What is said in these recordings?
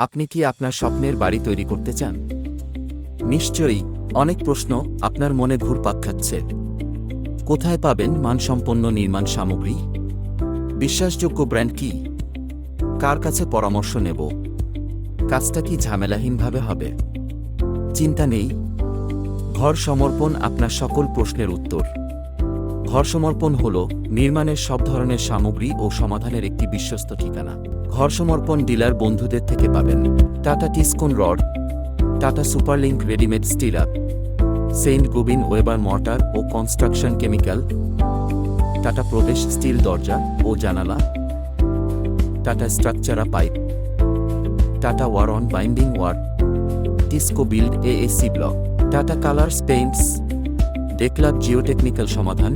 আপনি কি আপনার স্বপ্নের বাড়ি তৈরি করতে চান? নিশ্চয়ই, অনেক প্রশ্ন আপনার মনে ঘুরপাক খাচ্ছে। কোথায় পাবেন মানসম্পন্ন নির্মাণ সামগ্রী? বিশ্বাসযোগ্য ব্র্যান্ড কি? কার কাছে পরামর্শ নেব? কাজটা কি ঝামেলাহীনভাবে হবে? চিন্তা নেই। ঘর সমর্পণ আপনার সকল প্রশ্নের উত্তর। ঘর সমর্পণ হল নির্মাণের সব ধরনের সামগ্রী ও সমাধানের একটি বিশ্বস্ত ঠিকানা। ঘর সমর্পণ ডিলার বন্ধুদের থেকে পাবেন Tata Tiscon rod, Tata Superlinks readymade steel up, Saint Gobain Weber mortar ও construction chemical, Tata Pravesh steel দরজা ও জানালা, Tata Structura pipe, Tata Wiron binding wire, Tisco build ASC block, Tata colours paints, ডেকলাব geotechnical সমাধান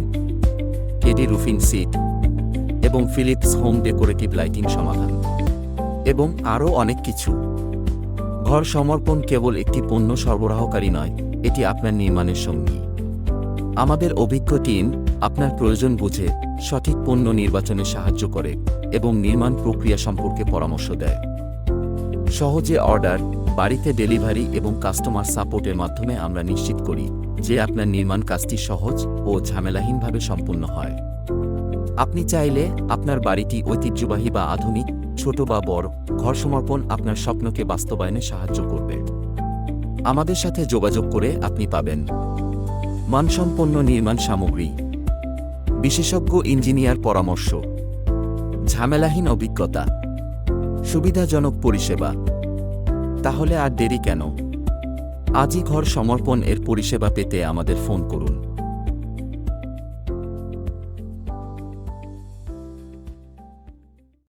KD roofing sheet এবং Philips home decorative lighting সমাধান এবং আরও অনেক কিছু। ঘর সমর্পণ কেবল একটি পণ্য সরবরাহকারী নয়, এটি আপনার নির্মাণের সঙ্গী। আমাদের অভিজ্ঞ টিম আপনার প্রয়োজন বুঝে সঠিক পণ্য নির্বাচনে সাহায্য করে এবং নির্মাণ প্রক্রিয়া সম্পর্কে পরামর্শ দেয়। সহজে অর্ডার বাড়িতে ডেলিভারি এবং কাস্টমার সাপোর্টের মাধ্যমে আমরা নিশ্চিত করি যে আপনার নির্মাণ কাজটি সহজ ও ঝামেলাহীনভাবে সম্পূর্ণ হয়। আপনি চাইলে আপনার বাড়িটি ঐতিহ্যবাহী বা আধুনিক, ছোট বা বড়, ঘর সমর্পণ আপনার স্বপ্নকে বাস্তবায়নে সাহায্য করবে। আমাদের সাথে যোগাযোগ করে আপনি পাবেন। মানসম্পন্ন নির্মাণ সামগ্রী। বিশেষজ্ঞ ইঞ্জিনিয়ার পরামর্শ। ঝামেলাহীন অভিজ্ঞতা। সুবিধাজনক পরিষেবা। তাহলে আর দেরি কেন? আজই ঘর সমর্পণ এর পরিষেবা পেতে আমাদের ফোন করুন।